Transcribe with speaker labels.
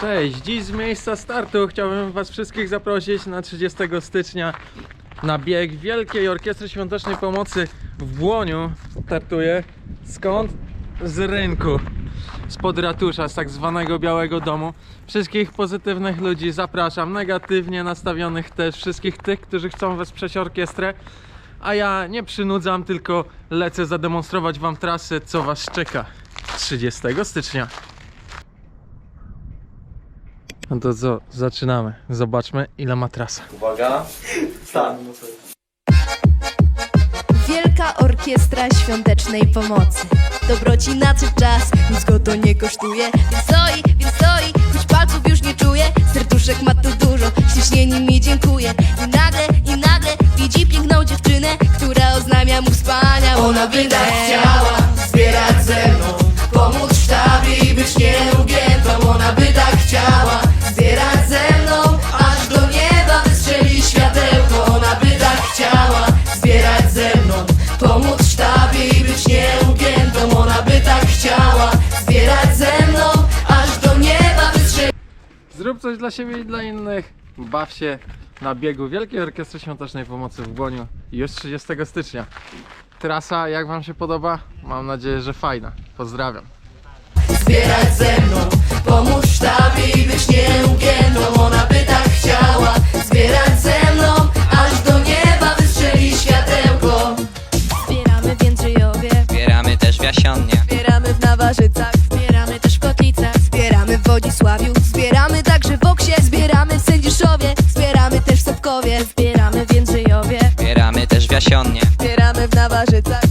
Speaker 1: Cześć, dziś z miejsca startu chciałbym Was wszystkich zaprosić na 30 stycznia na bieg Wielkiej Orkiestry Świątecznej Pomocy w Błoniu. Startuję skąd? Z rynku, spod ratusza, z tak zwanego Białego Domu. Wszystkich pozytywnych ludzi zapraszam, negatywnie nastawionych też, wszystkich tych, którzy chcą wesprzeć orkiestrę. A ja nie przynudzam, tylko lecę zademonstrować Wam trasę, co Was czeka 30 stycznia. No to co, zaczynamy. Zobaczmy ile ma trasa.
Speaker 2: Uwaga. Stan.
Speaker 3: Wielka Orkiestra Świątecznej Pomocy Dobroci nadszedł czas, nic go to nie kosztuje Więc stoi, więc stoi, choć palców już nie czuje Serduszek ma tu dużo, ślicznie nimi dziękuję I nagle, i nagle widzi piękną dziewczynę Która oznajmia mu wspaniałą
Speaker 4: Ona
Speaker 1: Zrób coś dla siebie i dla innych. Baw się na biegu Wielkiej Orkiestry Świątecznej Pomocy w Błoniu już 30 stycznia. Trasa, jak Wam się podoba? Mam nadzieję, że fajna. Pozdrawiam.
Speaker 4: zbierać ze mną Pomóc w sztabie
Speaker 5: Też w
Speaker 3: Jędrzejowie